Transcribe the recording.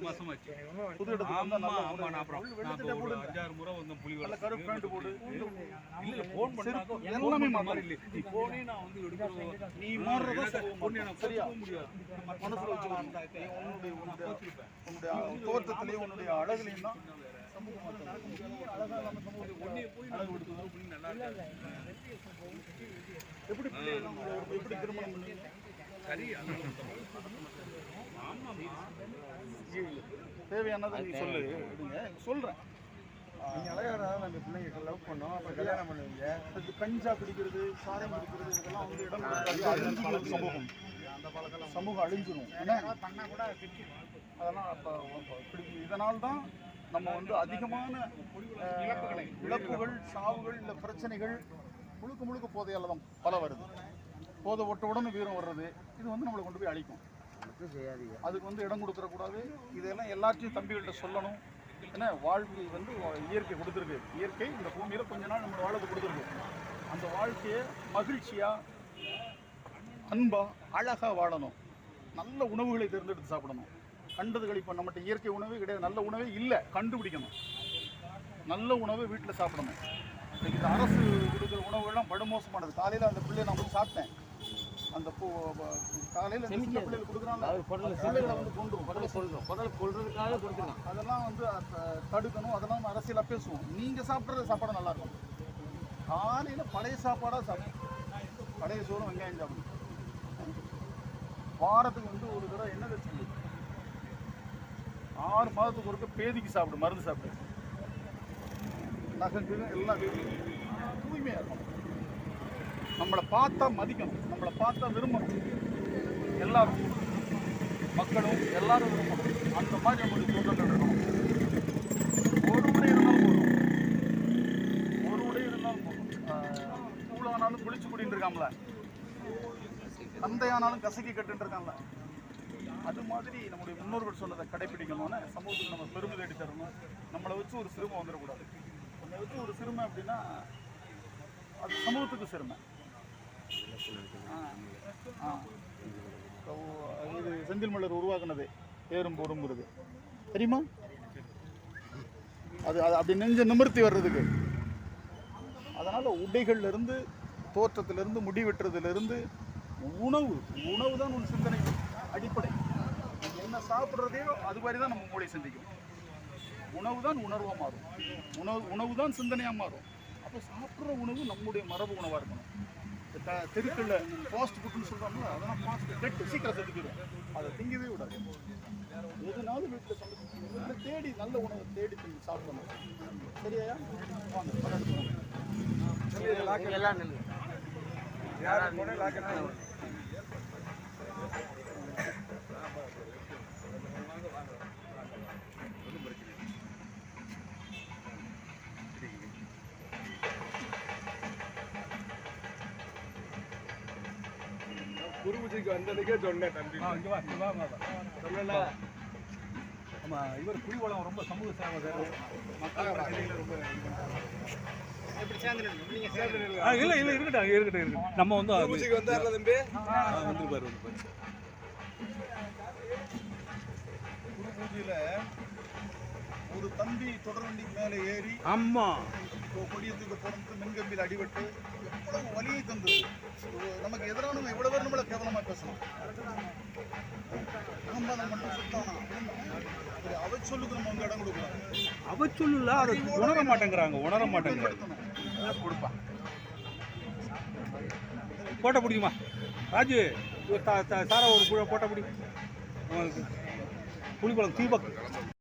ரெண்டு மாசம் ஆச்சு புது இடத்துக்கு ஆமா ஆமா நான் அப்புறம் நான். அஞ்சாறு முறை வந்து புலி கருப்பு பேண்ட் போடு. இல்ல எல்லாமே எல்லாமே. மாதிரி நீ போனே நான் வந்து எடுக்கிறோம் நீ மாறுறதா பொண்ணு எனக்கு சரியா? சரியா? முடியாது மனசுல வச்சுக்கணும் நீ உன்னுடைய உன்னுடைய உன்னுடைய தோற்றத்திலையும் உன்னுடைய அழகுலையும் தான் சமூகம் மாத்தணும். நீ அழகா இல்லாம சமூகத்துக்கு பொண்ணு போய் அழகு கொடுத்து புள்ளி நல்லா இருக்காது. எப்படி எப்படி திருமணம் பண்ணி தேவையானதை நீ சொல்லு. எடுங்க. சொல்றேன். நீங்க அழகா இருந்தாலும் அந்த பிள்ளைங்க லவ் பண்ணோம். அப்புறம் கல்யாணம் பண்ணுவீங்க. கஞ்சா குடிக்கிறது சாரம் குடிக்கிறது இதெல்லாம் வந்து இடம். அழிஞ்சிரும் சமூகம். சமூகம் அழிஞ்சிரும். ஏன்னா அதெல்லாம் அப்ப இதனால் தான் நம்ம வந்து அதிகமான இழப்புகள் சாவுகள் இல்லை பிரச்சனைகள் முழுக்க முழுக்க போதையால தான் பல வருது. போதை ஒட்ட உடனே வீரம் வர்றது. இது வந்து நம்மளை கொண்டு போய் அழிக்கும். அதுக்கு வந்து இடம் கொடுத்துடக்கூடாது. இதெல்லாம் எல்லாத்தையும் தம்பிகள்கிட்ட சொல்லணும். ஏன்னா வாழ்க்கை வந்து இயற்கை கொடுத்துருக்கு. இயற்கை இந்த பூமியில் கொஞ்ச நாள் நம்ம வாழ கொடுத்துருக்கு. அந்த வாழ்க்கையை மகிழ்ச்சியாக அன்பா அழகாக வாழணும். நல்ல உணவுகளை தேர்ந்தெடுத்து சாப்பிடணும். கண்டதுகள் இப்போ நம்மகிட்ட இயற்கை உணவே கிடையாது. நல்ல உணவே இல்லை. கண்டுபிடிக்கணும். நல்ல உணவை வீட்டில் சாப்பிடணும். இன்னைக்கு இந்த அரசு கொடுக்குற உணவுகள்லாம் படுமோசமானது காலையில் அந்த பிள்ளையை நான் போய் சாப்பிட்டேன். அந்த பூ காலையில் சின்ன பிள்ளைகளுக்கு கொடுக்குறாங்க வந்து கொண்டு முதல்ல சொல்றோம் முதல்ல கொள்றதுக்காக கொடுத்துருங்க அதெல்லாம் வந்து தடுக்கணும். அதெல்லாம் அரசியலாக பேசுவோம். நீங்கள் சாப்பிட்ற சாப்பாடு நல்லா இருக்கும். காலையில் பழைய சாப்பாடாக சாப்பிடும் பழைய சோறும் வெங்காயம் சாப்பிடும் வாரத்துக்கு வந்து ஒரு தடவை என்ன வச்சு ஆறு மாதத்துக்கு ஒருக்க பேதிக்கு சாப்பிடு மருந்து சாப்பிடு. நகங்கு எல்லாம் தூய்மையாக இருக்கும் நம்மளை பார்த்தா மதிக்கணும். நம்மளை பார்த்தா விரும்பணும். எல்லாரும் மக்களும் எல்லாரும் விரும்பணும். அந்த மாதிரி நம்மளுக்கு தோற்றங்கள் இருக்கணும். ஒரு முறை இருந்தாலும் போதும். ஒரு முறை இருந்தாலும் போதும். ஆஹ், கூழானாலும் குளிச்சு குடின்னு இருக்காங்கள தந்தையானாலும் கசக்கி கட்டுன்னு இருக்காங்கள அது மாதிரி நம்முடைய முன்னோர்கள் சொன்னதை கடைபிடிக்கணும்னு சமூகத்துக்கு நம்ம பெருமை தேடி தரணும். நம்மளை வச்சு ஒரு சிறுமை வந்துடக்கூடாது. நம்மளை வச்சு ஒரு சிறுமை அப்படின்னா அது சமூகத்துக்கு சிறுமை. இது செந்தில் மலர் உருவாக்குனது ஏறும் போருங்கிறது தெரியுமா? அது அது அப்படி நெஞ்ச நிமிர்த்தி வர்றதுக்கு. அதனால் உடைகள்லேருந்து தோற்றத்திலிருந்து முடி வெட்டுறதுலேருந்து உணவு உணவு தான் உன் சிந்தனை அடிப்படை. என்ன சாப்பிட்றதையோ அது மாதிரி தான் நம்ம மூளை சிந்திக்கும். உணவு தான் உணர்வாக மாறும். உணவு உணவு தான் சிந்தனையாக மாறும். அப்போ சாப்பிட்ற உணவு நம்முடைய மரபு உணவாக இருக்கணும். தெருக்கல்ல க- தெருக்கள்ல ஃபாஸ்ட் ஃபுட்னு சொல்கிறாங்களா அதெல்லாம் ஃபாஸ்ட் கெட்டு சீக்கிரம் செதுக்கிடும் அதை திங்கவே விடாது எதுனாலும் வீட்டில் சமைச்சு தேடி நல்ல உணவை தேடி திங்க சாப்பிடணும். சரியா? வாங்க எல்லாம் நில்லுங்க. யாரும் குருபூஜைக்கு வந்ததுக்கே சொன்னேன் தம்பி. சொல்லல. ஆமா இவர் புலிவளம் ரொம்ப சமூக சேவகர். மக்கள் பிரச்சனைகளை ரொம்ப இல்ல இல்ல இருக்கட்டும் இருக்கட்டும் இருக்கட்டும். நம்ம வந்து குருபூஜைக்கு வந்தார்ல தம்பி? வந்துருப்பாரு வந்துருப்பாரு. குரு பூஜையில் ஒரு தம்பி தொடர்வண்டி மேலே ஏறி ஆமா. இப்போ கொடியத்துக்கு போகிறது மின்கம்பியில் அடிபட்டு எவ்வளவு வலியை தந்தது. நமக்கு எதிரானவங்க இவ்வளவு பேர் நம்மளை கேவலமாக பேசணும். அகம்பாதம் மட்டும் சுத்தானா ஒரு அவச்சொல்லுக்கு நம்ம வந்து இடம் கொடுக்கணும் அவ சொல்லல அதை உணர மாட்டேங்கிறாங்க உணர மாட்டேங்கிறாங்க. கொடுப்பான் போட்டோ பிடிக்குமா? ராஜு சாரா ஒரு போட்டோ பிடி. புலிக்குளம் தீபக்.